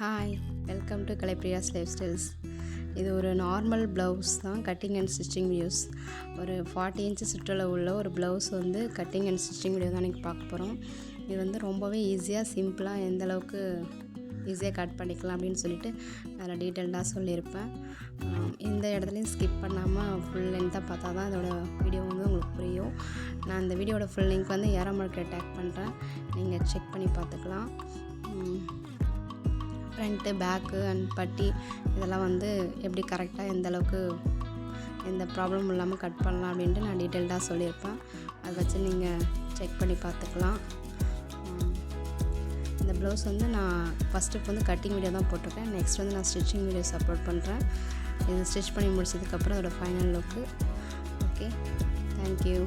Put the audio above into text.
Hi welcome to Kalaipriya's life styles இது ஒரு normal blouse தான் கட்டிங் அண்ட் ஸ்டிச்சிங் வியூஸ் ஒரு ஃபார்ட்டி இன்ச்சு சுற்றளவு உள்ள ஒரு ப்ளவுஸ் வந்து கட்டிங் அண்ட் ஸ்டிச்சிங் வீடியோ தான் இன்றைக்கி பார்க்க போகிறோம் இது வந்து ரொம்பவே ஈஸியாக சிம்பிளாக எந்த அளவுக்கு ஈஸியாக கட் பண்ணிக்கலாம் அப்படின்னு சொல்லிட்டு அதில் டீட்டெயில்டாக சொல்லியிருப்பேன். இந்த இடத்துலையும் ஸ்கிப் பண்ணாமல் ஃபுல் லென்த்தாக பார்த்தா தான் இதோட வீடியோ வந்து உங்களுக்கு புரியும். நான் இந்த வீடியோட ஃபுல் லிங்க் வந்து ஏரமார்க்கை டேக் பண்ணுறேன் நீங்கள் செக் பண்ணி பார்த்துக்கலாம். ஃப்ரண்ட்டு பேக்கு அண்ட் பட்டி இதெல்லாம் வந்து எப்படி கரெக்டாக எந்த அளவுக்கு எந்த ப்ராப்ளமும் இல்லாமல் கட் பண்ணலாம் அப்படின்ட்டு நான் டீட்டெயில்டாக சொல்லியிருப்பேன். அதை வச்சு நீங்கள் செக் பண்ணி பார்த்துக்கலாம். இந்த ப்ளவுஸ் வந்து நான் ஃபஸ்ட்டு வந்து கட்டிங் வீடியோ தான் போட்டிருக்கேன். நெக்ஸ்ட் வந்து நான் ஸ்டிச்சிங் வீடியோஸ் அப்லோட் பண்ணுறேன் இது ஸ்டிச் பண்ணி முடிச்சதுக்கப்புறம் அதோடய ஃபைனல் லுக்கு ஓகே தேங்க்யூ